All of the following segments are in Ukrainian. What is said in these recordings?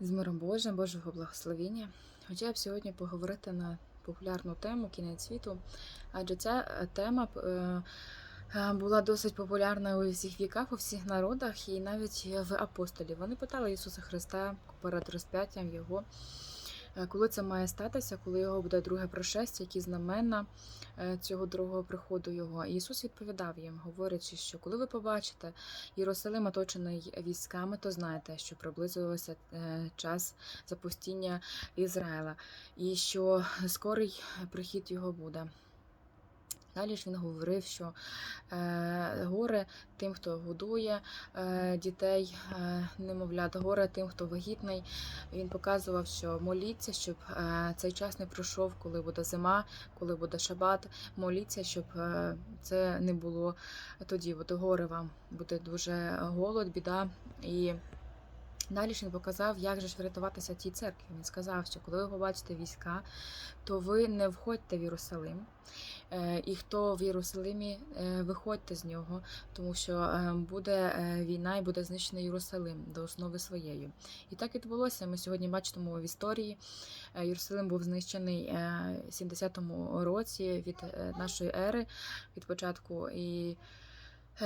З миром Божим, Божого благословіння. Хотіла б сьогодні поговорити на популярну тему кінець світу, адже ця е, тема е, е, була досить популярна у всіх віках, у всіх народах, і навіть в апостолів. Вони питали Ісуса Христа перед розп'яттям Його. Е, Коли це має статися, коли його буде друге прошестя, які знамена е, цього другого приходу його. Ісус відповідав їм, говорячи, що коли ви побачите Єрусалим оточений військами, то знаєте, що приблизилося е, час запустіння Ізраїла, і що скорий прихід його буде. Далі ж він говорив, що е, горе тим, хто годує е, дітей, е, немовлят, горе тим, хто вагітний. Він показував, що моліться, щоб е, цей час не пройшов, коли буде зима, коли буде шабат. Моліться, щоб е, це не було тоді. От горе вам буде дуже голод, біда і. Далі він показав, як же ж врятуватися тій церкві. Він сказав, що коли ви побачите війська, то ви не входьте в Єрусалим. Е, І хто в Єрусалимі, е, виходьте з нього, тому що е, буде війна і буде знищений Єрусалим до основи своєї. І так відбулося. Ми сьогодні бачимо в історії. Єрусалим був знищений в 70-му році від нашої ери, від початку. І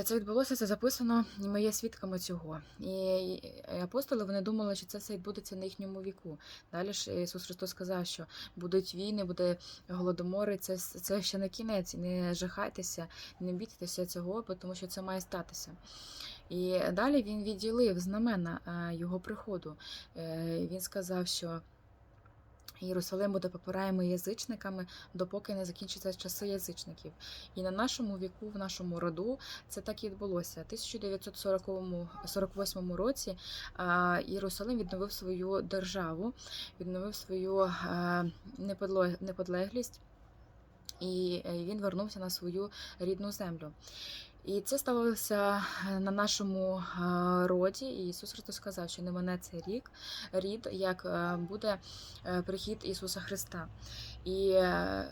це відбулося, це записано, і ми є свідками цього. І апостоли вони думали, що це все відбудеться на їхньому віку. Далі ж Ісус Христос сказав, що будуть війни, буде голодомори. Це, це ще не кінець. Не жахайтеся, не бійтеся цього, тому що це має статися. І далі він відділив знамена е, його приходу. Е, Він сказав, що. Єрусалим буде попираємий язичниками, допоки не закінчаться часи язичників. І на нашому віку, в нашому роду, це так і відбулося. У 1948 році Єрусалим відновив свою державу, відновив свою неподлеглість, і він вернувся на свою рідну землю. І це сталося на нашому е, роді. І Ісус Христос сказав, що не мене цей рік, рід, як е, буде е, прихід Ісуса Христа. І е,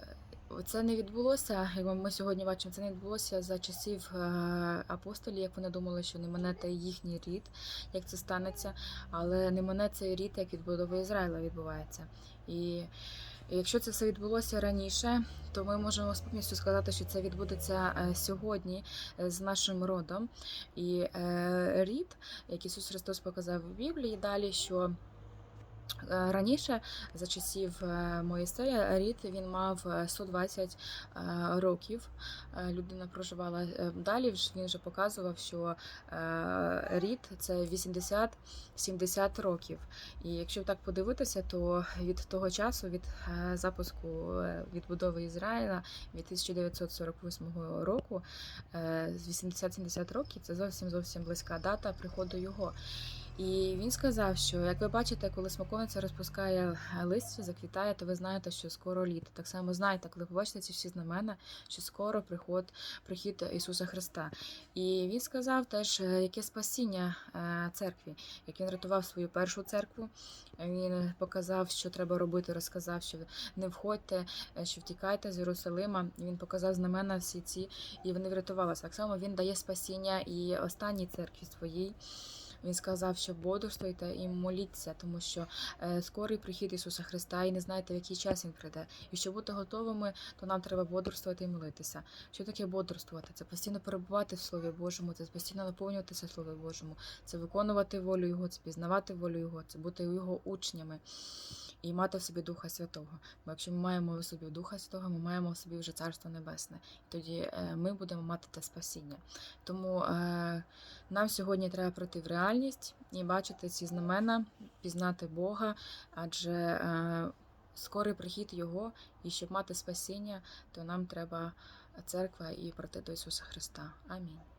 це не відбулося, як ми сьогодні бачимо, це не відбулося за часів апостолів, як вони думали, що не мене та їхній рід, як це станеться, але не мене цей рід, як відбудова Ізраїля відбувається. І якщо це все відбулося раніше, то ми можемо з повністю сказати, що це відбудеться е, сьогодні е, з нашим родом. І е, рід, як Ісус Христос показав у Біблії, далі, що раніше, за часів е, Моїсея, рід він мав е, 120 е, років. Е, Людина проживала Е, далі. Він вже показував, що е, рід це 80-70 років. І якщо так подивитися, то від того часу, від е, запуску е, відбудови Ізраїля від 1948 року, е, з 80-70 років це зовсім зовсім близька дата приходу його. І він сказав, що як ви бачите, коли смоковниця розпускає листя, заквітає, то ви знаєте, що скоро літо. Так само знаєте, коли побачите ці всі знамена, що скоро приход, прихід Ісуса Христа. І він сказав теж, е, яке спасіння е, церкві, як він рятував свою першу церкву. Він показав, що треба робити, розказав, що не входьте, е, що втікайте з Єрусалима. Він показав знамена всі ці, і вони врятувалися. Так само він дає спасіння і останній церкві своїй. Він сказав, що бодрствуйте і моліться, тому що е, скорий прихід Ісуса Христа, і не знаєте, в який час він прийде. І щоб бути готовими, то нам треба бодрствувати і молитися. Що таке бодрствувати? Це постійно перебувати в Слові Божому, це постійно наповнюватися Словом Божому, це виконувати волю Його, це пізнавати волю Його, це бути Його учнями і мати в собі Духа Святого. Бо якщо ми маємо в собі Духа Святого, ми маємо в собі вже Царство Небесне. І тоді е, ми будемо мати те спасіння. Тому е, нам сьогодні треба прийти в реальність і бачити ці знамена, пізнати Бога, адже е, скорий прихід Його, і щоб мати спасіння, то нам треба церква і прийти до Ісуса Христа. Амінь.